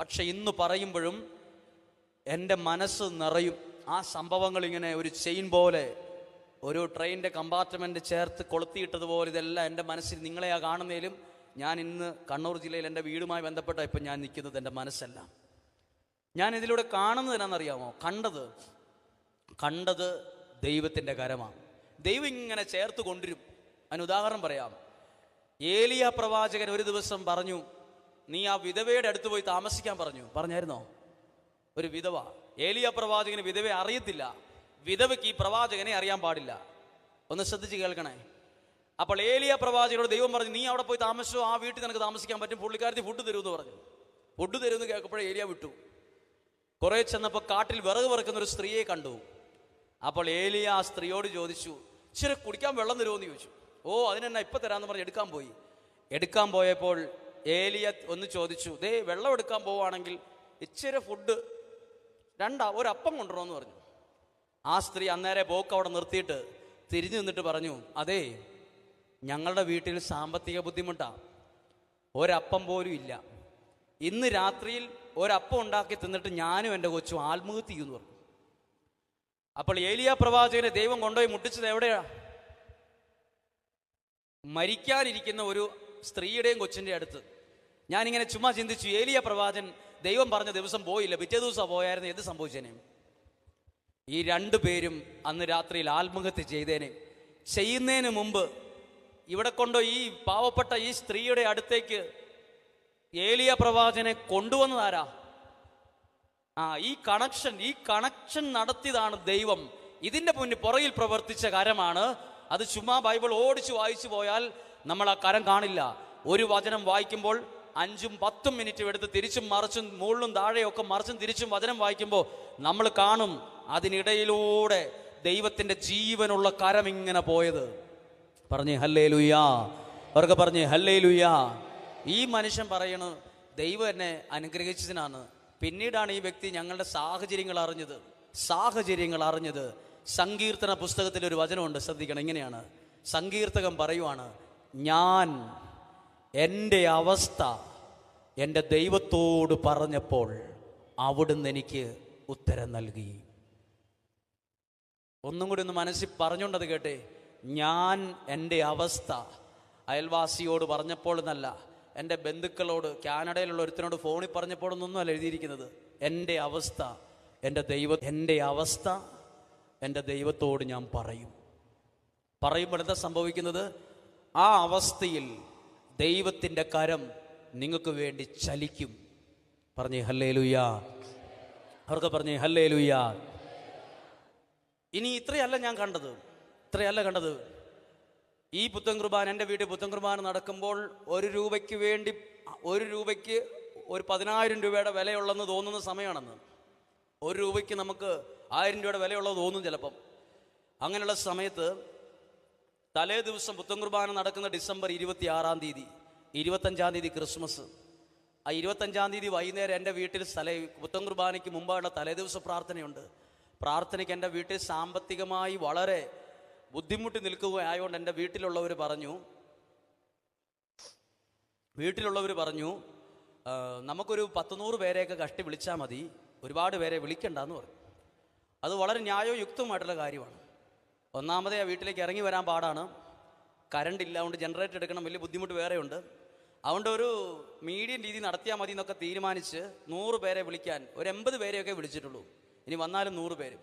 പക്ഷെ ഇന്ന് പറയുമ്പോഴും എന്റെ മനസ്സ് നിറയും. ആ സംഭവങ്ങൾ ഇങ്ങനെ ഒരു ചെയിൻ പോലെ ഒരു ട്രെയിനിന്റെ കമ്പാർട്ട്മെന്റ് ചേർത്ത് കൊളുത്തിയിട്ടതുപോലെ ഇതെല്ലാം എന്റെ മനസ്സിൽ നിങ്ങളെ ആ കാണുന്നതിലും ഞാൻ ഇന്ന് കണ്ണൂർ ജില്ലയിൽ എന്റെ വീടുമായി ബന്ധപ്പെട്ട ഇപ്പം ഞാൻ നിൽക്കുന്നത് എന്റെ മനസ്സല്ല. ഞാൻ ഇതിലൂടെ കാണുന്നത് എന്നാണെന്നറിയാമോ? കണ്ടത് കണ്ടത് ദൈവത്തിന്റെ കരമാണ്. ദൈവം ഇങ്ങനെ ചേർത്ത് കൊണ്ടിരും അതിന് ഉദാഹരണം പറയാം. ഏലിയ പ്രവാചകൻ ഒരു ദിവസം പറഞ്ഞു നീ ആ വിധവയുടെ അടുത്ത് പോയി താമസിക്കാൻ പറഞ്ഞു. പറഞ്ഞായിരുന്നോ? ഒരു വിധവ. ഏലിയ പ്രവാചകന് വിധവയെ അറിയത്തില്ല. വിധവയ്ക്ക് ഈ പ്രവാചകനെ അറിയാൻ പാടില്ല. ഒന്ന് ശ്രദ്ധിച്ച് കേൾക്കണേ. അപ്പോൾ ഏലിയ പ്രവാചകനോട് ദൈവം പറഞ്ഞു നീ അവിടെ പോയി താമസിച്ചോ? ആ വീട്ടിൽ നിനക്ക് താമസിക്കാൻ പറ്റും. പുള്ളിക്കാരത്തി ഫുഡ് തരുമെന്ന് പറഞ്ഞു. ഫുഡ് തരുമെന്ന് കേൾക്കുമ്പോഴേ ഏലിയ വിട്ടു. കുറെ ചെന്നപ്പോൾ കാട്ടിൽ വിറക് വിറക്കുന്ന ഒരു സ്ത്രീയെ കണ്ടു. അപ്പോൾ ഏലിയ ആ സ്ത്രീയോട് ചോദിച്ചു ഇച്ചിരി കുടിക്കാൻ വെള്ളം തരുമോ? എന്ന് ചോദിച്ചു. ഓ അതിനെന്നാ ഇപ്പം തരാമെന്ന് പറഞ്ഞ് എടുക്കാൻ പോയി. എടുക്കാൻ പോയപ്പോൾ ഏലിയ ഒന്ന് ചോദിച്ചു ദേ വെള്ളം എടുക്കാൻ പോവുകയാണെങ്കിൽ ഇച്ചിരി ഫുഡ് രണ്ടാ ഒരപ്പം കൊണ്ടുവരണമെന്ന് പറഞ്ഞു. ആ സ്ത്രീ അന്നേരെ പോക്ക് അവിടെ നിർത്തിയിട്ട് തിരിഞ്ഞു നിന്നിട്ട് പറഞ്ഞു അതേ ഞങ്ങളുടെ വീട്ടിൽ സാമ്പത്തിക ബുദ്ധിമുട്ടാ. ഒരപ്പം പോലും ഇല്ല. ഇന്ന് രാത്രിയിൽ ഒരപ്പം ഉണ്ടാക്കി തിന്നിട്ട് ഞാനും എന്റെ കൊച്ചും ആത്മഹത്യ എന്ന് പറഞ്ഞു. അപ്പോൾ ഏലിയ പ്രവാചകനെ ദൈവം കൊണ്ടുപോയി മുട്ടിച്ചത് എവിടെയാ? മരിക്കാനിരിക്കുന്ന ഒരു സ്ത്രീയുടെയും കൊച്ചിന്റെ അടുത്ത്. ഞാനിങ്ങനെ ചുമ്മാ ചിന്തിച്ചു ഏലിയ പ്രവാചൻ ദൈവം പറഞ്ഞ ദിവസം പോയില്ല പിറ്റേ ദിവസം പോയായിരുന്നു എന്ത് സംഭവിച്ചേനെ? ഈ രണ്ടു പേരും അന്ന് രാത്രിയിൽ ആത്മഹത്യ ചെയ്തേനെ. ചെയ്യുന്നതിന് മുമ്പ് ഇവിടെ കൊണ്ടോ ഈ പാവപ്പെട്ട ഈ സ്ത്രീയുടെ അടുത്തേക്ക് ഏലിയ പ്രവാചനെ കൊണ്ടുവന്നതാരാ? ആ ഈ കണക്ഷൻ ഈ കണക്ഷൻ നടത്തിയതാണ് ദൈവം. ഇതിന്റെ മുന്നിൽ പുറയിൽ പ്രവർത്തിച്ച കരമാണ്. അത് ചുമ്മാ ബൈബിൾ ഓടിച്ചു വായിച്ചു പോയാൽ നമ്മൾ ആ കരം കാണില്ല. ഒരു വചനം വായിക്കുമ്പോൾ അഞ്ചും പത്തും മിനിറ്റും എടുത്ത് തിരിച്ചും മറിച്ചും മുകളിലും താഴെയൊക്കെ മറിച്ചും തിരിച്ചും വചനം വായിക്കുമ്പോൾ നമ്മൾ കാണും അതിനിടയിലൂടെ ദൈവത്തിന്റെ ജീവനുള്ള കരം ഇങ്ങനെ പോയത്. പറഞ്ഞേ ഹല്ലേ ലുയാ അവർക്ക് പറഞ്ഞേ ഹല്ലേ ലുയാ ഈ മനുഷ്യൻ പറയണു ദൈവം എന്നെ അനുഗ്രഹിച്ചതിനാണ്. പിന്നീടാണ് ഈ വ്യക്തി ഞങ്ങളുടെ സാഹചര്യങ്ങൾ അറിഞ്ഞത്. സാഹചര്യങ്ങൾ അറിഞ്ഞത്. സങ്കീർത്തന പുസ്തകത്തിൽ ഒരു വചനമുണ്ട് ശ്രദ്ധിക്കണം ഇങ്ങനെയാണ്. സങ്കീർത്തകം പറയുവാണ് ഞാൻ എന്റെ അവസ്ഥ എന്റെ ദൈവത്തോട് പറഞ്ഞപ്പോൾ അവിടുന്ന് എനിക്ക് ഉത്തരം നൽകി. ഒന്നും കൂടി ഒന്ന് മനസ്സിൽ പറഞ്ഞുകൊണ്ടത് കേട്ടെ ഞാൻ എന്റെ അവസ്ഥ അയൽവാസിയോട് പറഞ്ഞപ്പോൾ എന്നല്ല എന്റെ ബന്ധുക്കളോട് കാനഡയിലുള്ള ഒരുത്തനോട് ഫോണിൽ പറഞ്ഞപ്പോഴൊന്നൊന്നുമല്ല എഴുതിയിരിക്കുന്നത്. എന്റെ അവസ്ഥ എന്റെ ദൈവ എന്റെ അവസ്ഥ എന്റെ ദൈവത്തോട് ഞാൻ പറയും. പറയുമ്പോൾ എന്താ സംഭവിക്കുന്നത്? ആ അവസ്ഥയിൽ ദൈവത്തിന്റെ കരം നിങ്ങൾക്ക് വേണ്ടി ചലിക്കും. പറഞ്ഞേ ഹല്ലേ ലുയ്യ അവർക്ക് പറഞ്ഞേ ഹല്ലേ ലുയ്യ ഇനി ഇത്രയല്ല ഞാൻ കണ്ടത്. ഇത്രയല്ല കണ്ടത്. ഈ പുത്തൻ കുർബാന എന്റെ വീട്ടിൽ പുത്തൻ കുർബാന നടക്കുമ്പോൾ ഒരു രൂപയ്ക്ക് വേണ്ടി ഒരു രൂപയ്ക്ക് ഒരു പതിനായിരം രൂപയുടെ വിലയുള്ളെന്ന് തോന്നുന്ന സമയമാണെന്ന്. ഒരു രൂപയ്ക്ക് നമുക്ക് ആയിരം രൂപയുടെ വിലയുള്ളത് തോന്നും ചിലപ്പം. അങ്ങനെയുള്ള സമയത്ത് തലേ ദിവസം പുത്തൻ കുർബാന നടക്കുന്ന ഡിസംബർ ഇരുപത്തി ആറാം തീയതി ഇരുപത്തഞ്ചാം തീയതി ക്രിസ്മസ്. ആ ഇരുപത്തഞ്ചാം തീയതി വൈകുന്നേരം എന്റെ വീട്ടിൽ സ്ഥല പുത്തൻ കുർബാനയ്ക്ക് മുമ്പായുള്ള തലേദിവസ പ്രാർത്ഥനയുണ്ട്. പ്രാർത്ഥനയ്ക്ക് എന്റെ വീട്ടിൽ സാമ്പത്തികമായി വളരെ ബുദ്ധിമുട്ടി നിൽക്കുകയായതുകൊണ്ട് എന്റെ വീട്ടിലുള്ളവർ പറഞ്ഞു വീട്ടിലുള്ളവർ പറഞ്ഞു നമുക്കൊരു പത്തുനൂറ് പേരെയൊക്കെ കഷ്ടി വിളിച്ചാൽ മതി ഒരുപാട് പേരെ വിളിക്കണ്ടെന്ന് പറഞ്ഞു. അത് വളരെ ന്യായോ യുക്തവുമായിട്ടുള്ള കാര്യമാണ്. ഒന്നാമതേ ആ വീട്ടിലേക്ക് ഇറങ്ങി വരാൻ പാടാണ്. കറണ്ട് ഇല്ല അതുകൊണ്ട് ജനറേറ്റർ എടുക്കണം വലിയ ബുദ്ധിമുട്ട് വേറെയുണ്ട്. അതുകൊണ്ട് ഒരു മീഡിയം രീതി നടത്തിയാൽ മതി എന്നൊക്കെ തീരുമാനിച്ച് നൂറ് പേരെ വിളിക്കാൻ ഒരു എൺപത് പേരെയൊക്കെ വിളിച്ചിട്ടുള്ളൂ. ഇനി വന്നാലും നൂറ് പേര്.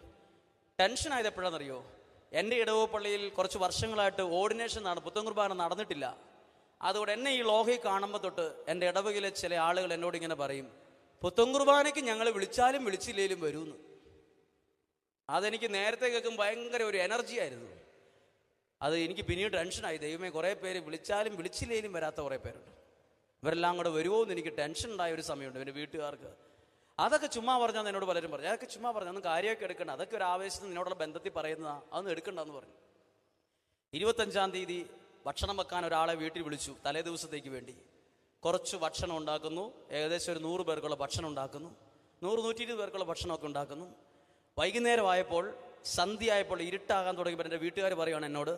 ടെൻഷൻ ആയത് എപ്പോഴാണെന്നറിയോ എന്റെ ഇടവപ്പള്ളിയിൽ കുറച്ച് വർഷങ്ങളായിട്ട് ഓർഡിനേഷൻ നട പുത്തൻ കുർബാന നടന്നിട്ടില്ല. അതുകൊണ്ട് എന്നെ ഈ ലോഹയിൽ കാണുമ്പോൾ തൊട്ട് എന്റെ ഇടവകയിലെ ചില ആളുകൾ എന്നോട് ഇങ്ങനെ പറയും പുത്തൻ കുർബാനയ്ക്ക് ഞങ്ങൾ വിളിച്ചാലും വിളിച്ചില്ലേലും വരുമെന്ന് അതെനിക്ക് നേരത്തെ കേൾക്കും ഭയങ്കര ഒരു എനർജി ആയിരുന്നു. അത് എനിക്ക് പിന്നീട് ടെൻഷനായി ദൈവമേ കുറേ പേര് വിളിച്ചാലും വിളിച്ചില്ലേലും വരാത്ത കുറേ പേരുണ്ട്. ഇവരെല്ലാം കൂടെ വരുമോ എന്ന് എനിക്ക് ടെൻഷൻ ഉണ്ടായ ഒരു സമയമുണ്ട് എന്റെ വീട്ടുകാർക്ക്. അതൊക്കെ ചുമ്മാ പറഞ്ഞാൽ എന്നോട് പലരും പറഞ്ഞു. അതൊക്കെ ചുമ്മാ പറഞ്ഞു ഒന്നും കാര്യമൊക്കെ എടുക്കണ്ട. അതൊക്കെ ഒരു ആവേശത്തിന് നിന്നോടുള്ള ബന്ധത്തിൽ പറയുന്നതാ. അതൊന്നും എടുക്കണ്ടെന്ന് പറഞ്ഞു. ഇരുപത്തഞ്ചാം തീയതി ഭക്ഷണം വെക്കാൻ ഒരാളെ വീട്ടിൽ വിളിച്ചു തലേ ദിവസത്തേക്ക് വേണ്ടി. കുറച്ച് ഭക്ഷണം ഉണ്ടാക്കുന്നു. ഏകദേശം ഒരു നൂറ് പേർക്കുള്ള ഭക്ഷണം ഉണ്ടാക്കുന്നു. നൂറ് നൂറ്റി ഇരുപത് പേർക്കുള്ള ഭക്ഷണമൊക്കെ ഉണ്ടാക്കുന്നു. വൈകുന്നേരമായപ്പോൾ സന്ധ്യയായപ്പോൾ ഇരുട്ടാകാൻ തുടങ്ങിയപ്പോൾ എന്റെ വീട്ടുകാർ പറയുകയാണ് എന്നോട്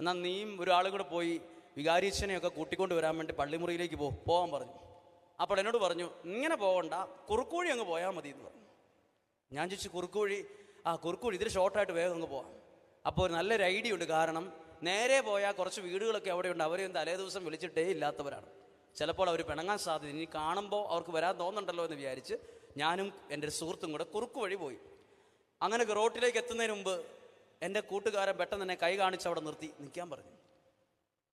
എന്നാൽ നീയും ഒരാളും കൂടെ പോയി വികാരീച്ചനെയൊക്കെ കൂട്ടിക്കൊണ്ട് വരാൻ വേണ്ടി പള്ളിമുറിയിലേക്ക് പോ പോകാൻ പറഞ്ഞു. അപ്പോൾ എന്നോട് പറഞ്ഞു ഇങ്ങനെ പോകണ്ട കുറുക്കോഴി അങ്ങ് പോയാൽ മതി എന്ന് പറഞ്ഞു. ഞാൻ ചോദിച്ചു കുറുക്കോഴി? ആ കുറുക്കോഴി ഇതിൽ ഷോർട്ടായിട്ട് വേഗം അങ്ങ് പോകാം അപ്പോൾ ഒരു നല്ലൊരു ഐഡിയ ഉണ്ട് കാരണം നേരെ പോയാൽ കുറച്ച് വീടുകളൊക്കെ അവിടെയുണ്ട് അവരെയും തലേ ദിവസം വിളിച്ചിട്ടേ ഇല്ലാത്തവരാണ്. ചിലപ്പോൾ അവർ പിണങ്ങാൻ സാധ്യത ഇനി കാണുമ്പോൾ അവർക്ക് വരാൻ തോന്നുന്നുണ്ടല്ലോ എന്ന് വിചാരിച്ച് ഞാനും എന്റെ സുഹൃത്തും കൂടെ കുറുക്ക് വഴി പോയി. അങ്ങനെ റോട്ടിലേക്ക് എത്തുന്നതിന് മുമ്പ് എന്റെ കൂട്ടുകാരൻ പെട്ടെന്ന് തന്നെ കൈ കാണിച്ച് അവിടെ നിർത്തി നിൽക്കാൻ പറഞ്ഞു.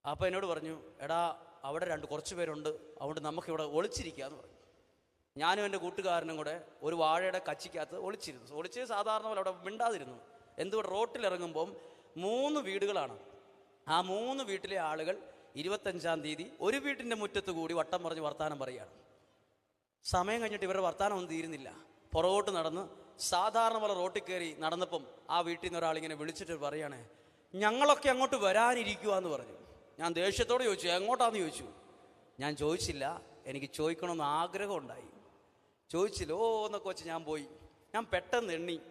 അപ്പോൾ എന്നോട് പറഞ്ഞു എടാ അവിടെ രണ്ട് കുറച്ച് പേരുണ്ട് അതുകൊണ്ട് നമുക്കിവിടെ ഒളിച്ചിരിക്കാന്ന് പറഞ്ഞു. ഞാനും എന്റെ കൂട്ടുകാരനും കൂടെ ഒരു വാഴയുടെ കച്ചിക്കകത്ത് ഒളിച്ചിരുന്നു. ഒളിച്ച് സാധാരണ പോലെ അവിടെ മിണ്ടാതിരുന്നു. എന്തുകൊണ്ട്? റോട്ടിലിറങ്ങുമ്പം മൂന്ന് വീടുകളാണ്. ആ മൂന്ന് വീട്ടിലെ ആളുകൾ ഇരുപത്തഞ്ചാം തീയതി ഒരു വീട്ടിന്റെ മുറ്റത്ത് കൂടി വട്ടം പറഞ്ഞ് വർത്തമാനം പറയുകയാണ്. സമയം കഴിഞ്ഞിട്ട് ഇവരുടെ വർത്തമാനം ഒന്നും തീരുന്നില്ല. പുറകോട്ട് നടന്ന് സാധാരണ പോലെ റോട്ടിൽ കയറി നടന്നപ്പം ആ വീട്ടിൽ നിന്ന് ഒരാളിങ്ങനെ വിളിച്ചിട്ട് പറയുകയാണേ ഞങ്ങളൊക്കെ അങ്ങോട്ട് വരാനിരിക്കുക എന്ന് പറഞ്ഞു. ഞാൻ ദേഷ്യത്തോട് ചോദിച്ചു എങ്ങോട്ടാന്ന്? ചോദിച്ചു. ഞാൻ ചോദിച്ചില്ല എനിക്ക് ചോദിക്കണമെന്ന് ആഗ്രഹം ഉണ്ടായി ചോദിച്ചില്ല ഓ എന്നൊക്കെ വെച്ച് ഞാൻ പോയി. ഞാൻ പെട്ടെന്ന് എണ്ണി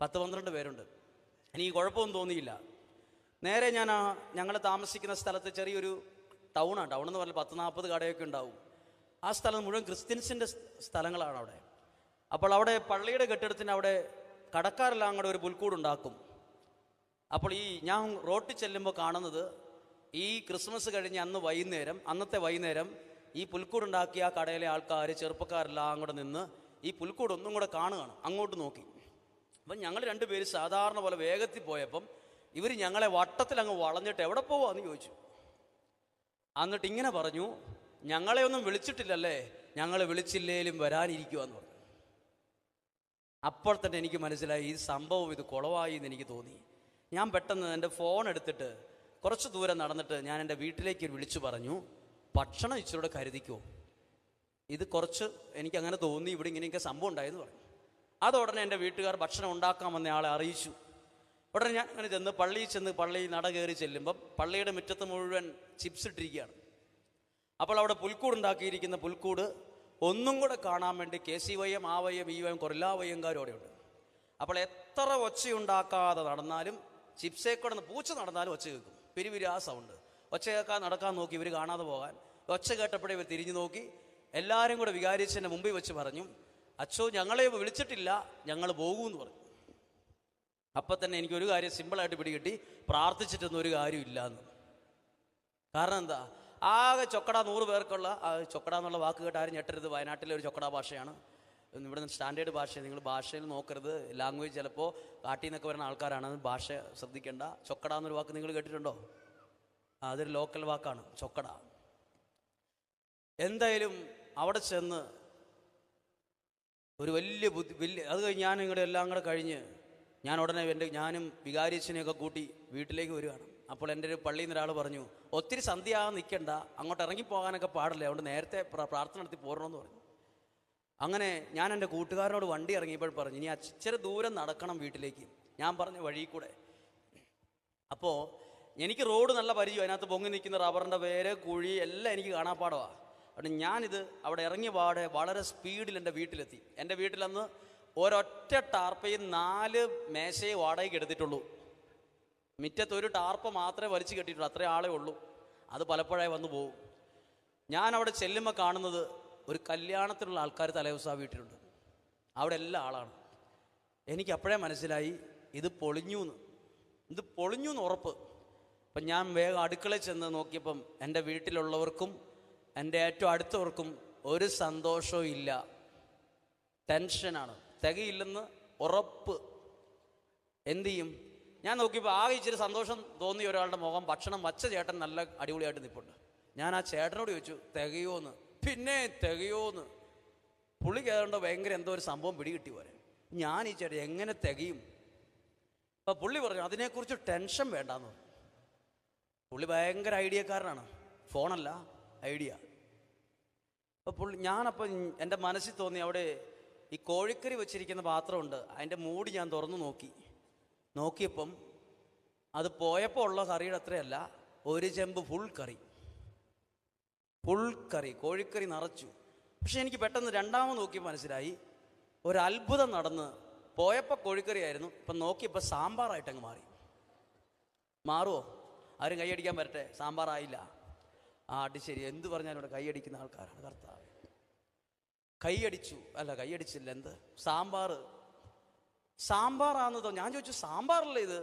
പത്ത് പന്ത്രണ്ട് പേരുണ്ട്. എനിക്ക് കുഴപ്പമൊന്നും തോന്നിയില്ല. നേരെ ഞാൻ ആ ഞങ്ങൾ താമസിക്കുന്ന സ്ഥലത്ത് ചെറിയൊരു ടൗണാണ്. ടൗൺ എന്ന് പറഞ്ഞാൽ പത്ത് നാൽപ്പത് കടയൊക്കെ ഉണ്ടാവും. ആ സ്ഥലം മുഴുവൻ ക്രിസ്ത്യൻസിന്റെ സ്ഥലങ്ങളാണ് അവിടെ അപ്പോൾ അവിടെ പള്ളിയുടെ കെട്ടിടത്തിന് അവിടെ കടക്കാരെല്ലാം അങ്ങോട്ട് ഒരു പുൽക്കൂടുണ്ടാക്കും. അപ്പോൾ ഈ ഞാൻ റോട്ടിൽ ചെല്ലുമ്പോൾ കാണുന്നത് ഈ ക്രിസ്മസ് കഴിഞ്ഞ് അന്ന് വൈകുന്നേരം അന്നത്തെ വൈകുന്നേരം ഈ പുൽക്കൂടുണ്ടാക്കിയ ആ കടയിലെ ആൾക്കാർ ചെറുപ്പക്കാരെല്ലാം അങ്ങോട്ട് നിന്ന് ഈ പുൽക്കൂട് ഒന്നും കൂടെ കാണുകയാണ് അങ്ങോട്ട് നോക്കി. അപ്പം ഞങ്ങൾ രണ്ടുപേര് സാധാരണ പോലെ വേഗത്തിൽ പോയപ്പം ഇവർ ഞങ്ങളെ വട്ടത്തിൽ അങ്ങ് വളഞ്ഞിട്ട് എവിടെ പോവാന്ന് ചോദിച്ചു. എന്നിട്ട് ഇങ്ങനെ പറഞ്ഞു ഞങ്ങളെ ഒന്നും വിളിച്ചിട്ടില്ലല്ലേ? ഞങ്ങൾ വിളിച്ചില്ലേലും വരാനിരിക്കുവാന്ന് പറഞ്ഞു. അപ്പോൾ തന്നെ എനിക്ക് മനസ്സിലായി ഈ സംഭവം ഇത് കുളവായി എന്ന് എനിക്ക് തോന്നി. ഞാൻ പെട്ടെന്ന് എന്റെ ഫോൺ എടുത്തിട്ട് കുറച്ച് ദൂരം നടന്നിട്ട് ഞാൻ എന്റെ വീട്ടിലേക്ക് വിളിച്ചു പറഞ്ഞു ഭക്ഷണം ഇച്ചിരൂടെ കരുതിക്കോ. ഇത് കുറച്ച് എനിക്ക് അങ്ങനെ തോന്നി ഇവിടെ ഇങ്ങനെയൊക്കെ സംഭവം ഉണ്ടായെന്ന് പറഞ്ഞു. അത് ഉടനെ എന്റെ വീട്ടുകാർ ഭക്ഷണം ഉണ്ടാക്കാൻ വന്ന ആളെ അറിയിച്ചു. ഉടനെ ഞാൻ അങ്ങനെ ചെന്ന് പള്ളിയിൽ ചെന്ന് പള്ളിയിൽ നട കയറി ചെല്ലുമ്പം പള്ളിയുടെ മുറ്റത്ത് മുഴുവൻ ചിപ്സ് ഇട്ടിരിക്കുകയാണ്. അപ്പോൾ അവിടെ പുൽക്കൂട് ഉണ്ടാക്കിയിരിക്കുന്ന പുൽക്കൂട് ഒന്നും കൂടെ കാണാൻ വേണ്ടി കെ സി വയ്യം ആ വയ്യം ഈ വയ്യം കൊറില്ലാ വയ്യങ്കാരും അപ്പോൾ എത്ര ഒച്ചയുണ്ടാക്കാതെ നടന്നാലും ചിപ്സേ കൂടെ നിന്ന് പൂച്ച നടന്നാലും ഒച്ച കേൾക്കും. ആ സൗണ്ട്. ഒച്ച കേൾക്കാൻ നടക്കാൻ നോക്കി ഇവർ കാണാതെ പോകാൻ. ഒച്ച കേട്ടപ്പോഴേ ഇവർ തിരിഞ്ഞു നോക്കി. എല്ലാവരും കൂടെ വികാരിച്ചതിന്റെ മുമ്പിൽ വെച്ച് പറഞ്ഞു അച്ഛോ ഞങ്ങളെ വിളിച്ചിട്ടില്ല ഞങ്ങൾ പോകുമെന്ന് പറഞ്ഞു. അപ്പം തന്നെ എനിക്കൊരു കാര്യം സിമ്പിളായിട്ട് പിടികിട്ടി പ്രാർത്ഥിച്ചിട്ടൊന്നും ഒരു കാര്യമില്ല എന്ന് കാരണം എന്താ? ആകെ ചൊക്കട നൂറ് പേർക്കുള്ള ചൊക്കട എന്നുള്ള വാക്ക് കേട്ട് ആരും ഞെട്ടരുത്. വയനാട്ടിലെ ഒരു ചൊക്കട ഭാഷയാണ്. ഇവിടെ സ്റ്റാൻഡേർഡ് ഭാഷ നിങ്ങൾ ഭാഷയിൽ നോക്കരുത്. ലാംഗ്വേജ് ചിലപ്പോൾ കാട്ടിൽ നിന്നൊക്കെ വരുന്ന ആൾക്കാരാണ്. ഭാഷ ശ്രദ്ധിക്കേണ്ട. ചൊക്കട എന്നൊരു വാക്ക് നിങ്ങൾ കേട്ടിട്ടുണ്ടോ? അതൊരു ലോക്കൽ വാക്കാണ്. ചൊക്കട. എന്തായാലും അവിടെ ചെന്ന് ഒരു വലിയ ബുദ്ധി വലിയ അത് കഴിഞ്ഞ് ഞാൻ ഇങ്ങോട്ട് എല്ലാം കൂടെ കഴിഞ്ഞ് ഞാൻ ഉടനെ എന്റെ ഞാനും വികാരിച്ചനെയൊക്കെ കൂട്ടി വീട്ടിലേക്ക് വരികയാണ്. അപ്പോൾ എന്റെ ഒരു പള്ളിയിൽ നിന്ന് ഒരാൾ പറഞ്ഞു ഒത്തിരി സന്ധ്യയാകാൻ നിൽക്കണ്ട അങ്ങോട്ട് ഇറങ്ങിപ്പോകാനൊക്കെ പാടില്ല? അതുകൊണ്ട് നേരത്തെ പ്രാർത്ഥന നടത്തി പോരണമെന്ന് പറഞ്ഞു. അങ്ങനെ ഞാൻ എന്റെ കൂട്ടുകാരനോട് വണ്ടി ഇറങ്ങിയപ്പോൾ പറഞ്ഞു ഇനി അച്ചിരി ദൂരം നടക്കണം വീട്ടിലേക്ക്. ഞാൻ പറഞ്ഞ വഴി കൂടെ. അപ്പോൾ എനിക്ക് റോഡ് നല്ല പരിചയം അതിനകത്ത് പൊങ്ങി നിൽക്കുന്ന റബ്ബറിന്റെ വേര് കുഴി എല്ലാം എനിക്ക് കാണാപ്പാടമാണ് അതുകൊണ്ട് ഞാനിത് അവിടെ ഇറങ്ങിയ പാടെ വളരെ സ്പീഡിൽ എന്റെ വീട്ടിലെത്തി. എന്റെ വീട്ടിലന്ന് ഒരൊറ്റ ടാർപ്പയും നാല് മേശയും വാടകയ്ക്ക് എടുത്തിട്ടുള്ളൂ. മുറ്റത്ത് ഒരു ടാർപ്പ് മാത്രമേ വലിച്ചു കെട്ടിയിട്ടുള്ളൂ അത്രേ ആളേ ഉള്ളൂ. അത് പലപ്പോഴായി വന്നു പോകും. ഞാൻ അവിടെ ചെല്ലുമ്പോൾ കാണുന്നത് ഒരു കല്യാണത്തിനുള്ള ആൾക്കാർ തലേദിവസം വീട്ടിലുണ്ട്. അവിടെ എല്ലാ ആളാണ്. എനിക്ക് അപ്പോഴേ മനസ്സിലായി ഇത് പൊളിഞ്ഞു എന്ന് ഇത് പൊളിഞ്ഞു എന്ന് ഉറപ്പ്. അപ്പം ഞാൻ വേഗം അടുക്കളയിൽ ചെന്ന് നോക്കിയപ്പം എന്റെ വീട്ടിലുള്ളവർക്കും എന്റെ ഏറ്റവും അടുത്തവർക്കും ഒരു സന്തോഷവും ഇല്ല. ടെൻഷനാണ്. തികയില്ലെന്ന് ഉറപ്പ്. എന്തു ചെയ്യും? ഞാൻ നോക്കിയപ്പോൾ ആകെ ഇച്ചിരി സന്തോഷം തോന്നിയ ഒരാളുടെ മുഖം ഭക്ഷണം വച്ച ചേട്ടൻ നല്ല അടിപൊളിയായിട്ട് നിൽപ്പുണ്ട് ഞാൻ ആ ചേട്ടനോട് ചോദിച്ചു തികയോന്ന്? പിന്നെ തികയോന്ന്. പുള്ളി കയറേണ്ട ഭയങ്കര എന്തോ ഒരു സംഭവം പിടികിട്ടി പോലെ ഞാൻ ഈ ചേട്ടൻ എങ്ങനെ തികയും? അപ്പം പുള്ളി പറഞ്ഞു അതിനെക്കുറിച്ച് ടെൻഷൻ വേണ്ടാന്ന് പറഞ്ഞു. പുള്ളി ഭയങ്കര ഐഡിയക്കാരനാണ്. ഫോണല്ല ഐഡിയ. അപ്പോൾ പുള്ളി ഞാനപ്പോൾ എന്റെ മനസ്സിൽ തോന്നി അവിടെ ഈ കോഴിക്കറി വെച്ചിരിക്കുന്ന പാത്രമുണ്ട്. അതിന്റെ മൂടി ഞാൻ തുറന്നു നോക്കി. നോക്കിയപ്പം അത് പോയപ്പോൾ ഉള്ള കറിയുടെ അത്രയല്ല ഒരു ചെമ്പ് ഫുൾ കറി. ഫുൾ കറി കോഴിക്കറി നിറച്ചു. പക്ഷെ എനിക്ക് പെട്ടെന്ന് രണ്ടാമത് നോക്കി മനസ്സിലായി ഒരു അത്ഭുതം നടന്ന് പോയപ്പോൾ കോഴിക്കറി ആയിരുന്നു ഇപ്പം നോക്കിയപ്പോൾ സാമ്പാറായിട്ട് അങ്ങ് മാറി. മാറുമോ ആരും കൈയടിക്കാൻ വരട്ടെ സാമ്പാറായില്ല. ആ അത് ശരി. എന്ത് പറഞ്ഞാലും ഇവിടെ കൈയടിക്കുന്ന ആൾക്കാരാണ് കർത്താവ്. കൈയടിച്ചു അല്ല കൈയടിച്ചില്ല എന്ത്? സാമ്പാർ സാമ്പാറാന്ന് തോന്നി ഞാൻ ചോദിച്ചു സാമ്പാറല്ലേ ഇത്?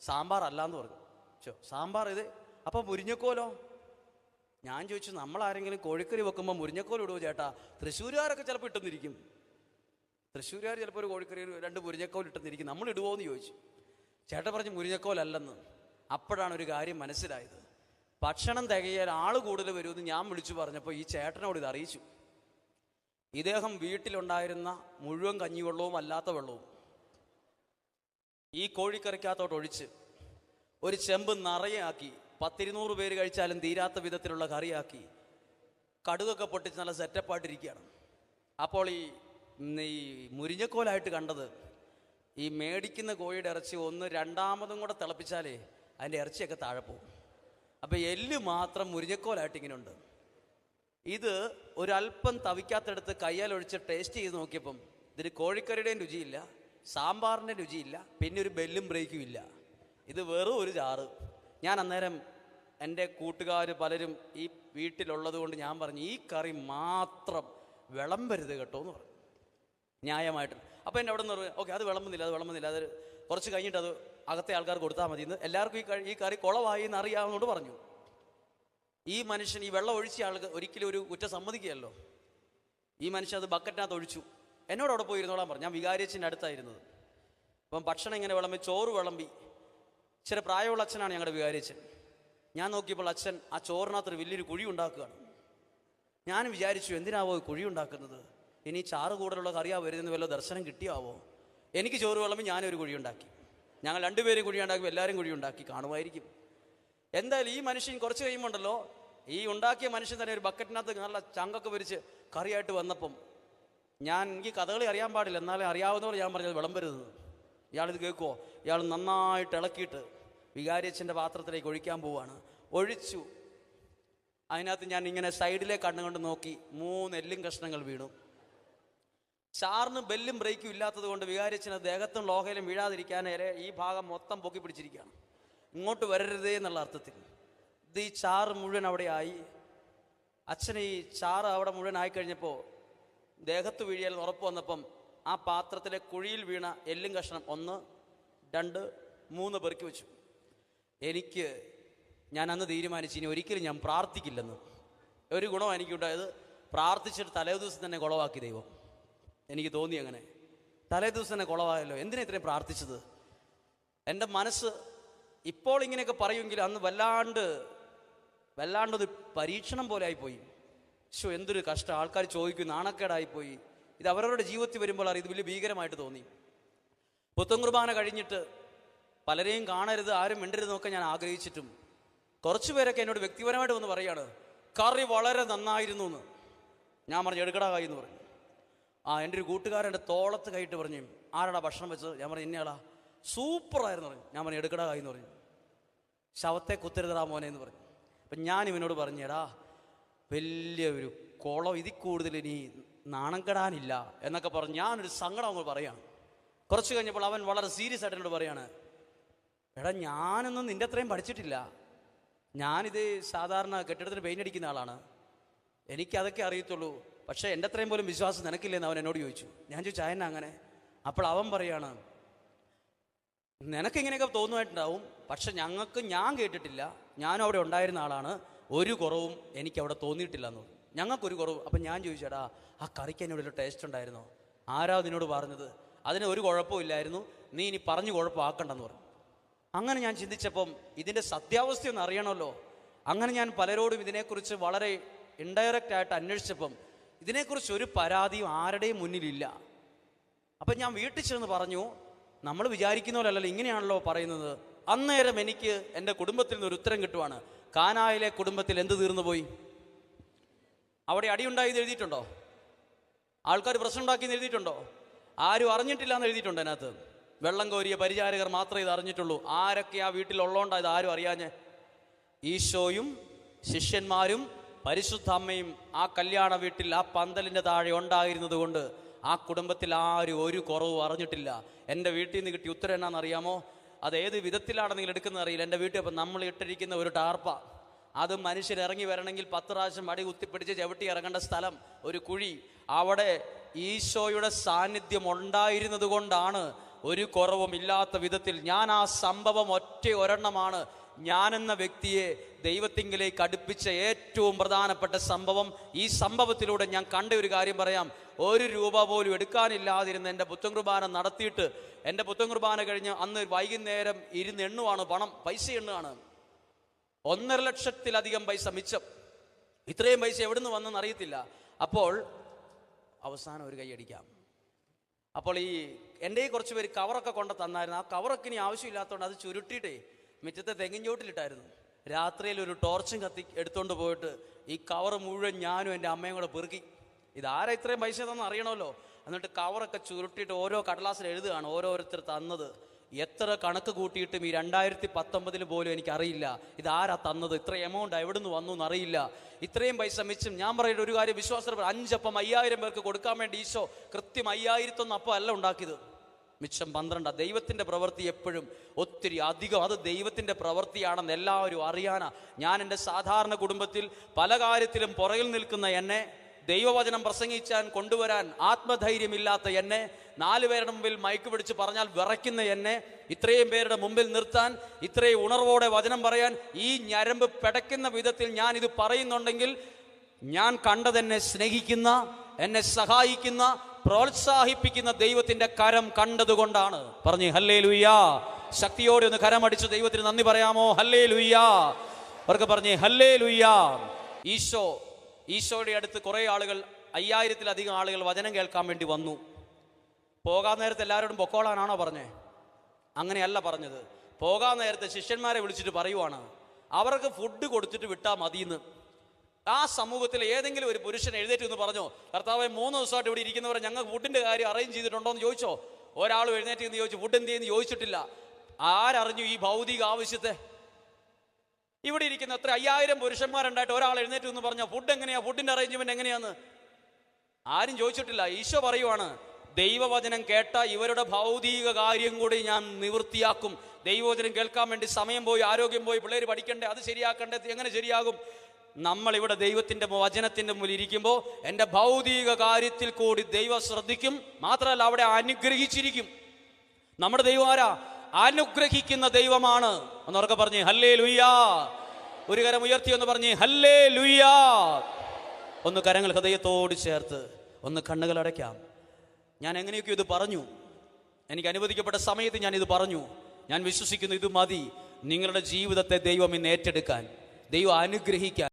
സാമ്പാർ അല്ലാന്ന് പറഞ്ഞു. ചോ സാമ്പാർ ഇത് അപ്പോൾ മുരിഞ്ഞക്കോലോ ഞാൻ ചോദിച്ചു നമ്മൾ ആരെങ്കിലും കോഴിക്കറി വെക്കുമ്പോൾ മുരിഞ്ഞക്കോൽ ഇടുവോ ചേട്ടാ? തൃശ്ശൂരുകാരൊക്കെ ചിലപ്പോൾ ഇട്ടെന്നിരിക്കും. തൃശ്ശൂരുകാർ ചിലപ്പോൾ ഒരു കോഴിക്കറി രണ്ട് മുരിഞ്ഞക്കോൽ ഇട്ടെന്നിരിക്കും. നമ്മൾ ഇടുവോ എന്ന് ചോദിച്ചു. ചേട്ടൻ പറഞ്ഞു മുരിഞ്ഞക്കോലല്ലെന്ന് അപ്പോഴാണ് ഒരു കാര്യം മനസ്സിലായത്. ഭക്ഷണം തികയാൻ ആൾ കൂടുതൽ വരുമെന്ന് ഞാൻ വിളിച്ചു പറഞ്ഞപ്പോൾ ഈ ചേട്ടനോട് ഇത് അറിയിച്ചു. ഇദ്ദേഹം വീട്ടിലുണ്ടായിരുന്ന മുഴുവൻ കഞ്ഞിവെള്ളവും അല്ലാത്ത വെള്ളവും ഈ കോഴിക്കറിക്കകത്തോട്ട് ഒഴിച്ച് ഒരു ചെമ്പ് നിറയാക്കി പത്തിരുന്നൂറ് പേര് കഴിച്ചാലും തീരാത്ത വിധത്തിലുള്ള കറിയാക്കി കടുകൊക്കെ പൊട്ടിച്ച് നല്ല സെറ്റപ്പായിട്ടിരിക്കുകയാണ്. അപ്പോൾ ഈ ഈ മുരിഞ്ഞക്കോലായിട്ട് കണ്ടത് ഈ മേടിക്കുന്ന കോഴിയുടെ ഇറച്ചി ഒന്ന് രണ്ടാമതും കൂടെ തിളപ്പിച്ചാലേ അതിന്റെ ഇറച്ചിയൊക്കെ താഴെ പോകും. അപ്പോൾ എല്ല് മാത്രം മുരിഞ്ഞക്കോലായിട്ട് ഇങ്ങനെ ഉണ്ട് ഇത് ഒരല്പം തവിക്കാത്തെടുത്ത് കയ്യാലൊഴിച്ച് ടേസ്റ്റ് ചെയ്ത് നോക്കിയപ്പം ഇതിന് കോഴിക്കറിയുടെയും രുചിയില്ല സാമ്പാറിന്റെ രുചിയില്ല പിന്നെ ഒരു ബെല്ലും ബ്രേക്കും ഇല്ല. ഇത് വെറും ഒരു ചാറ്. ഞാൻ അന്നേരം എന്റെ കൂട്ടുകാർ പലരും ഈ വീട്ടിലുള്ളത് കൊണ്ട് ഞാൻ പറഞ്ഞു ഈ കറി മാത്രം വിളമ്പരുത് കേട്ടോ എന്ന് പറഞ്ഞു. ന്യായമായിട്ട്. അപ്പോൾ എന്റെ അവിടെ നിന്ന് പറഞ്ഞു ഓക്കെ അത് വിളമ്പുന്നില്ല അത് വിളമ്പുന്നില്ല. അത് കുറച്ച് കഴിഞ്ഞിട്ട് അത് അകത്തെ ആൾക്കാർ കൊടുത്താൽ മതി എന്ന് എല്ലാവർക്കും ഈ ഈ കറി കുളമായി എന്ന് അറിയാവുന്നതുകൊണ്ട് പറഞ്ഞു. ഈ മനുഷ്യൻ ഈ വെള്ളം ഒഴിച്ച ആൾക്ക് ഒരിക്കലും ഒരു കുറ്റം സമ്മതിക്കുകയല്ലോ ഈ മനുഷ്യൻ അത് ബക്കറ്റിനകത്ത് ഒഴിച്ചു. എന്നോട് അവിടെ പോയി ഇരുന്നോളാൻ പറഞ്ഞു. ഞാൻ വികാരിയച്ഛന്റെ അടുത്തായിരുന്നത് അപ്പം ഭക്ഷണം ഇങ്ങനെ വിളമ്പി ചോറ് വിളമ്പി. ഇച്ചിരി പ്രായമുള്ള അച്ഛനാണ് ഞങ്ങളുടെ വികാരിയച്ഛൻ. ഞാൻ നോക്കിയപ്പോൾ അച്ഛൻ ആ ചോറിനകത്തൊരു വലിയൊരു കുഴി ഉണ്ടാക്കുകയാണ്. ഞാൻ വിചാരിച്ചു എന്തിനാവോ കുഴി ഉണ്ടാക്കുന്നത്? ഇനി ചാറ് കൂടുതലുള്ള കറിയാ വരുന്നത് വല്ല ദർശനം കിട്ടിയാവോ? എനിക്ക് ചോറ് വിളമ്പി ഞാനൊരു കുഴി ഉണ്ടാക്കി. ഞങ്ങൾ രണ്ടുപേരും കുഴി ഉണ്ടാക്കി എല്ലാവരും കുഴി ഉണ്ടാക്കി കാണുമായിരിക്കും. എന്തായാലും ഈ മനുഷ്യൻ കുറച്ച് കഴിയുമ്പോണ്ടല്ലോ ഈ ഉണ്ടാക്കിയ മനുഷ്യൻ തന്നെ ഒരു ബക്കറ്റിനകത്ത് നല്ല ചങ്കൊക്കെ വരിച്ച് കറിയായിട്ട് വന്നപ്പം ഞാൻ എനിക്ക് കഥകളി അറിയാൻ പാടില്ല. എന്നാലും അറിയാവുന്നവർ ഞാൻ പറഞ്ഞത് വിളമ്പരുത്. ഇയാളിത് കേൾക്കുമോ ഇയാൾ നന്നായിട്ട് ഇളക്കിയിട്ട് വികാരിയച്ഛന്റെ പാത്രത്തിലേക്ക് ഒഴിക്കാൻ പോവാണ്. ഒഴിച്ചു. അതിനകത്ത് ഞാൻ ഇങ്ങനെ സൈഡിലെ കണ്ണുകൊണ്ട് നോക്കി മൂന്ന് എല്ലും കഷ്ണങ്ങൾ വീണു. ചാറിന് ബെല്ലും ബ്രേക്കും ഇല്ലാത്തത് കൊണ്ട് വികാരിച്ചിന് ദേഹത്തും ലോഹയിലും വീഴാതിരിക്കാനേരെ ഈ ഭാഗം മൊത്തം പൊക്കി പിടിച്ചിരിക്കുകയാണ്. ഇങ്ങോട്ട് വരരുതേ എന്നുള്ള അർത്ഥത്തിൽ. ഇത് ഈ ചാറ് മുഴുവൻ അവിടെ ആയി അച്ഛന് ഈ ചാറ് അവിടെ മുഴുവൻ ആയി കഴിഞ്ഞപ്പോൾ ദേഹത്ത് വീഴിയാൽ ഉറപ്പ് വന്നപ്പം ആ പാത്രത്തിലെ കുഴിയിൽ വീണ എല്ലും കഷ്ണം ഒന്ന് രണ്ട് മൂന്ന് പെറുക്കി വെച്ചു. എനിക്ക് ഞാൻ അന്ന് തീരുമാനിച്ചു ഇനി ഒരിക്കലും ഞാൻ പ്രാർത്ഥിക്കില്ലെന്ന്. ഒരു ഗുണം എനിക്കുണ്ടായത് പ്രാർത്ഥിച്ചിട്ട് തലേ ദിവസം തന്നെ കുളവാക്കി ദൈവം. എനിക്ക് തോന്നി അങ്ങനെ. തലേ ദിവസം തന്നെ കുളവായല്ലോ എന്തിനാ ഇത്രയും പ്രാർത്ഥിച്ചത്? എന്റെ മനസ്സ് ഇപ്പോൾ ഇങ്ങനെയൊക്കെ പറയുമെങ്കിൽ അന്ന് വല്ലാണ്ട് വല്ലാണ്ടൊരു പരീക്ഷണം പോലെ ആയിപ്പോയി ശോ എന്തൊരു കഷ്ടം. ആൾക്കാർ ചോദിക്കും നാണക്കേടായിപ്പോയി. ഇത് അവരവരുടെ ജീവിതത്തിൽ വരുമ്പോൾ അറിയാം ഇത് വലിയ ഭീകരമായിട്ട് തോന്നി. പുത്തൻ കുർബാന കഴിഞ്ഞിട്ട് പലരെയും കാണരുത് ആരും മിണ്ടരുതെന്നൊക്കെ ഞാൻ ആഗ്രഹിച്ചിട്ടും കുറച്ചു പേരൊക്കെ എന്നോട് വ്യക്തിപരമായിട്ട് വന്ന് പറയാണ് കറി വളരെ നന്നായിരുന്നു എന്ന്. ഞാൻ പറഞ്ഞു എടുക്കടാ കായി എന്ന് പറഞ്ഞു. ആ എന്റെ ഒരു കൂട്ടുകാരന്റെ തോളത്ത് കൈയിട്ട് പറഞ്ഞു ആരാടാ ഭക്ഷണം വെച്ചത്? ഞാൻ പറഞ്ഞു ഇന്നയാളാ. സൂപ്പറായിരുന്നു പറഞ്ഞു. ഞാൻ പറഞ്ഞു എടുക്കടാ കായി എന്ന് പറഞ്ഞു. ശവത്തെ കുത്തരുതടാ മോനെ എന്ന് പറഞ്ഞു. അപ്പം ഞാൻ ഇവനോട് പറഞ്ഞേടാ വലിയ ഒരു കുളം ഇതിൽ കൂടുതൽ ഇനി നാണം കെടാനില്ല എന്നൊക്കെ പറഞ്ഞ് ഞാനൊരു സങ്കടം അങ്ങ് പറയാണ്. കുറച്ച് കഴിഞ്ഞപ്പോൾ അവൻ വളരെ സീരിയസ് ആയിട്ട് എന്നോട് പറയാണ് എടാ ഞാനൊന്നും നിന്റെ അത്രയും പഠിച്ചിട്ടില്ല. ഞാനിത് സാധാരണ കെട്ടിടത്തിന് പെയിന്റ് അടിക്കുന്ന ആളാണ്. എനിക്കതൊക്കെ അറിയത്തുള്ളൂ. പക്ഷേ എന്റെ അത്രയും പോലും വിശ്വാസം നിനക്കില്ലെന്ന് അവൻ എന്നോട് ചോദിച്ചു. ഞാൻ ചോദിച്ചു അയന അങ്ങനെ? അപ്പോൾ അവൻ പറയാണ് നിനക്ക് ഇങ്ങനെയൊക്കെ തോന്നുമായിട്ടുണ്ടാവും. പക്ഷെ ഞങ്ങൾക്ക് ഞാൻ കേട്ടിട്ടില്ല. ഞാനും അവിടെ ഉണ്ടായിരുന്ന ആളാണ്. ഒരു കുറവും എനിക്ക് അവിടെ തോന്നിയിട്ടില്ല എന്ന് പറഞ്ഞു. ഞങ്ങൾക്കൊരു കുറവ്. അപ്പം ഞാൻ ചോദിച്ചേടാ ആ കറിക്ക് എന്നോട് ഒരു ടേസ്റ്റ് ഉണ്ടായിരുന്നോ? ആരാ നിന്നോട് പറഞ്ഞത്? അതിന് ഒരു കുഴപ്പമില്ലായിരുന്നു നീ ഇനി പറഞ്ഞു കുഴപ്പമാക്കണ്ടെന്ന് പറഞ്ഞു. അങ്ങനെ ഞാൻ ചിന്തിച്ചപ്പം ഇതിന്റെ സത്യാവസ്ഥ ഒന്ന് അറിയണമല്ലോ. അങ്ങനെ ഞാൻ പലരോടും ഇതിനെക്കുറിച്ച് വളരെ ഇൻഡയറക്റ്റ് ആയിട്ട് അന്വേഷിച്ചപ്പം ഇതിനെക്കുറിച്ച് ഒരു പരാതിയും ആരുടെയും മുന്നിലില്ല. അപ്പം ഞാൻ വീട്ടിൽ ചെന്ന് പറഞ്ഞു നമ്മൾ വിചാരിക്കുന്ന പോലല്ലല്ലോ ഇങ്ങനെയാണല്ലോ പറയുന്നത്. അന്നേരം എനിക്ക് എന്റെ കുടുംബത്തിൽ നിന്ന് ഒരു ഉത്തരം കിട്ടുവാണ്. കാനായിലെ കുടുംബത്തിൽ എന്ത് തീർന്നു പോയി? അവിടെ അടിയുണ്ടായി എഴുതിയിട്ടുണ്ടോ? ആൾക്കാർ പ്രശ്നം ഉണ്ടാക്കി എഴുതിയിട്ടുണ്ടോ? ആരും അറിഞ്ഞിട്ടില്ല എന്ന് എഴുതിയിട്ടുണ്ട് അതിനകത്ത്? വെള്ളം കോരിയ പരിചാരകർ മാത്രമേ ഇത് അറിഞ്ഞിട്ടുള്ളൂ. ആരൊക്കെ ആ വീട്ടിലുള്ളതുകൊണ്ടാ ഇത് ആരും അറിയാഞ്ഞ്? ഈശോയും ശിഷ്യന്മാരും പരിശുദ്ധ അമ്മയും ആ കല്യാണ വീട്ടിൽ ആ പന്തലിന്റെ താഴെ ഉണ്ടായിരുന്നത് കൊണ്ട് ആ കുടുംബത്തിൽ ആരും ഒരു കുറവും അറിഞ്ഞിട്ടില്ല. എന്റെ വീട്ടിൽ നിന്ന് കിട്ടിയ ഉത്തരം എന്നാണെന്നറിയാമോ? അത് ഏത് വിധത്തിലാണ് നിങ്ങൾ എടുക്കുന്നത് അറിയില്ല. എന്റെ വീട്ടിൽ അപ്പം നമ്മൾ ഇട്ടിരിക്കുന്ന ഒരു ടാർപ്പ അത് മനുഷ്യർ ഇറങ്ങി വരണമെങ്കിൽ പത്ത് പ്രാവശ്യം അടി കുത്തിപ്പിടിച്ച് ചവിട്ടി ഇറങ്ങേണ്ട സ്ഥലം ഒരു കുഴി. അവിടെ ഈശോയുടെ സാന്നിധ്യം ഉണ്ടായിരുന്നത് കൊണ്ടാണ് ഒരു കുറവും ഇല്ലാത്ത വിധത്തിൽ ഞാൻ ആ സംഭവം ഒറ്റ ഒരെണ്ണമാണ്. ഞാൻ എന്ന വ്യക്തിയെ ദൈവത്തിങ്കിലേക്ക് അടുപ്പിച്ച ഏറ്റവും പ്രധാനപ്പെട്ട സംഭവം. ഈ സംഭവത്തിലൂടെ ഞാൻ കണ്ട ഒരു കാര്യം പറയാം. ഒരു രൂപ പോലും എടുക്കാനില്ലാതിരുന്ന എന്റെ പുത്തൻ കുർബാന നടത്തിയിട്ട് എന്റെ പുത്തൻ കുർബാന കഴിഞ്ഞ് അന്ന് വൈകുന്നേരം ഇരുന്ന് എണ്ണുവാണ് പണം പൈസ എണ്ണുവാണ്. ഒന്നര ലക്ഷത്തിലധികം പൈസ മിച്ചം. ഇത്രയും പൈസ എവിടുന്ന് വന്നെന്ന് അറിയത്തില്ല. അപ്പോൾ അവസാനം ഒരു കൈയടിക്കാം അപ്പോൾ ഈ എന്റെ കുറച്ച് പേര് കവറൊക്കെ കൊണ്ട് തന്നായിരുന്നു. ആ കവറൊക്കെ ഇനി ആവശ്യമില്ലാത്തതുകൊണ്ട് അത് ചുരുട്ടിയിട്ടേ മിറ്റത്തെ തെങ്ങിൻ ചോട്ടിലിട്ടായിരുന്നു രാത്രിയിൽ ഒരു ടോർച്ചും കത്തി എടുത്തുകൊണ്ട് പോയിട്ട് ഈ കവർ മുഴുവൻ ഞാനും എന്റെ അമ്മയും കൂടെ പെറുക്കി. ഇതാരാ ഇത്രയും പൈസ തന്നെ അറിയണമല്ലോ? എന്നിട്ട് കവറൊക്കെ ചുരുട്ടിയിട്ട് ഓരോ കടലാസിൽ എഴുതുകയാണ് ഓരോരുത്തർ തന്നത്. എത്ര കണക്ക് കൂട്ടിയിട്ടും ഈ രണ്ടായിരത്തി പത്തൊമ്പതിൽ പോലും എനിക്കറിയില്ല. ഇതാരാ തന്നത്? ഇത്ര എമൗണ്ട് എവിടുന്ന് വന്നു എന്നറിയില്ല. ഇത്രയും പൈസ മിച്ചും. ഞാൻ പറയുന്ന ഒരു കാര്യം വിശ്വാസം അഞ്ചപ്പം അയ്യായിരം പേർക്ക് കൊടുക്കാൻ വേണ്ടി ഈശോ കൃത്യം അയ്യായിരത്തൊന്നും അപ്പം അല്ല ഉണ്ടാക്കിയത്. മിച്ചം പന്ത്രണ്ടാ. ദൈവത്തിന്റെ പ്രവൃത്തി എപ്പോഴും ഒത്തിരി അധികം. അത് ദൈവത്തിന്റെ പ്രവൃത്തിയാണെന്ന് എല്ലാവരും അറിയാനാ. ഞാൻ എന്റെ സാധാരണ കുടുംബത്തിൽ പല കാര്യത്തിലും പുറകിൽ നിൽക്കുന്ന എന്നെ ദൈവവചനം പ്രസംഗിച്ചാൻ കൊണ്ടുവരാൻ ആത്മധൈര്യമില്ലാത്ത എന്നെ നാലു പേരുടെ മുമ്പിൽ മയക്ക് പിടിച്ച് പറഞ്ഞാൽ വിറയ്ക്കുന്ന എന്നെ ഇത്രയും പേരുടെ മുമ്പിൽ നിർത്താൻ ഇത്രയും ഉണർവോടെ വചനം പറയാൻ ഈ ഞരമ്പ് പിടയ്ക്കുന്ന വിധത്തിൽ ഞാൻ ഇത് പറയുന്നുണ്ടെങ്കിൽ ഞാൻ കണ്ടതെന്നെ സ്നേഹിക്കുന്ന എന്നെ സഹായിക്കുന്ന പ്രോത്സാഹിപ്പിക്കുന്ന ദൈവത്തിന്റെ കരം കണ്ടതുകൊണ്ടാണ്. പറഞ്ഞു ഹല്ലേ ലുയ്യാ ശക്തിയോടെ ഒന്ന് കരമടിച്ച് ദൈവത്തിന് നന്ദി പറയാമോ? ഹല്ലേ ലുയ്യാ അവർക്ക് പറഞ്ഞേ ഹല്ലേ ലുയ്യാ ഈശോ ഈശോയുടെ അടുത്ത് കുറേ ആളുകൾ അയ്യായിരത്തിലധികം ആളുകൾ വചനം കേൾക്കാൻ വേണ്ടി വന്നു. പോകാൻ നേരത്തെ എല്ലാവരോടും പൊക്കോളാനാണോ പറഞ്ഞേ? അങ്ങനെയല്ല പറഞ്ഞത്. പോകാൻ നേരത്തെ ശിഷ്യന്മാരെ വിളിച്ചിട്ട് പറയുവാണ് അവർക്ക് ഫുഡ് കൊടുത്തിട്ട് വിട്ടാൽ മതിയെന്ന്. ആ സമൂഹത്തിൽ ഏതെങ്കിലും ഒരു പുരുഷൻ എഴുന്നേറ്റ് എന്ന് പറഞ്ഞോ കർത്താവ് മൂന്ന് ദിവസമായിട്ട് ഇവിടെ ഇരിക്കുന്നവർ ഞങ്ങൾ ഫുഡിന്റെ കാര്യം അറേഞ്ച് ചെയ്തിട്ടുണ്ടോ എന്ന് ചോദിച്ചോ? ഒരാൾ എഴുന്നേറ്റ് എന്ന് ചോദിച്ചു ഫുഡ് എന്ത് ചെയ്യുന്നു? ചോദിച്ചിട്ടില്ല. ആരറിഞ്ഞു ഈ ഭൗതിക ആവശ്യത്തെ? ഇവിടെ ഇരിക്കുന്ന എത്ര അയ്യായിരം പുരുഷന്മാരുണ്ടായിട്ട് ഒരാൾ എഴുന്നേറ്റ് എന്ന് പറഞ്ഞോ ഫുഡ് എങ്ങനെയാ? ഫുഡിന്റെ അറേഞ്ച്മെന്റ് എങ്ങനെയാന്ന്? ആരും ചോദിച്ചിട്ടില്ല. ഈശോ പറയുവാണ് ദൈവവചനം കേട്ട ഇവരുടെ ഭൗതിക കാര്യം കൂടി ഞാൻ നിവൃത്തിയാക്കും. ദൈവവചനം കേൾക്കാൻ വേണ്ടി സമയം പോയി ആരോഗ്യം പോയി പിള്ളേർ പഠിക്കണ്ടേ അത് ശരിയാക്കണ്ടേ എങ്ങനെ ശരിയാകും? നമ്മൾ ഇവിടെ ദൈവത്തിന്റെ വചനത്തിന്റെ മുന്നിൽ ഇരിക്കുമ്പോൾ എന്റെ ഭൗതിക കാര്യത്തിൽ കൂടി ദൈവം ശ്രദ്ധിക്കും. മാത്രമല്ല അവിടെ അനുഗ്രഹിച്ചിരിക്കും. നമ്മുടെ ദൈവം ആരാ? അനുഗ്രഹിക്കുന്ന ദൈവമാണ്. എന്നവർക്ക് പറഞ്ഞ് ഹല്ലേ ലുയ്യാ ഒരു കരം ഉയർത്തി എന്ന് പറഞ്ഞ് ഹല്ലേ ലുയ്യാ ഒന്ന് കരങ്ങൾ ഹൃദയത്തോട് ചേർത്ത് ഒന്ന് കണ്ണുകൾ അടയ്ക്കാം. ഞാൻ എങ്ങനെയൊക്കെ ഇത് പറഞ്ഞു. എനിക്ക് അനുവദിക്കപ്പെട്ട സമയത്ത് ഞാൻ ഇത് പറഞ്ഞു. ഞാൻ വിശ്വസിക്കുന്നു ഇത് മതി. നിങ്ങളുടെ ജീവിതത്തെ ദൈവം ഇന്ന് ഏറ്റെടുക്കാൻ ദൈവം അനുഗ്രഹിക്കാൻ.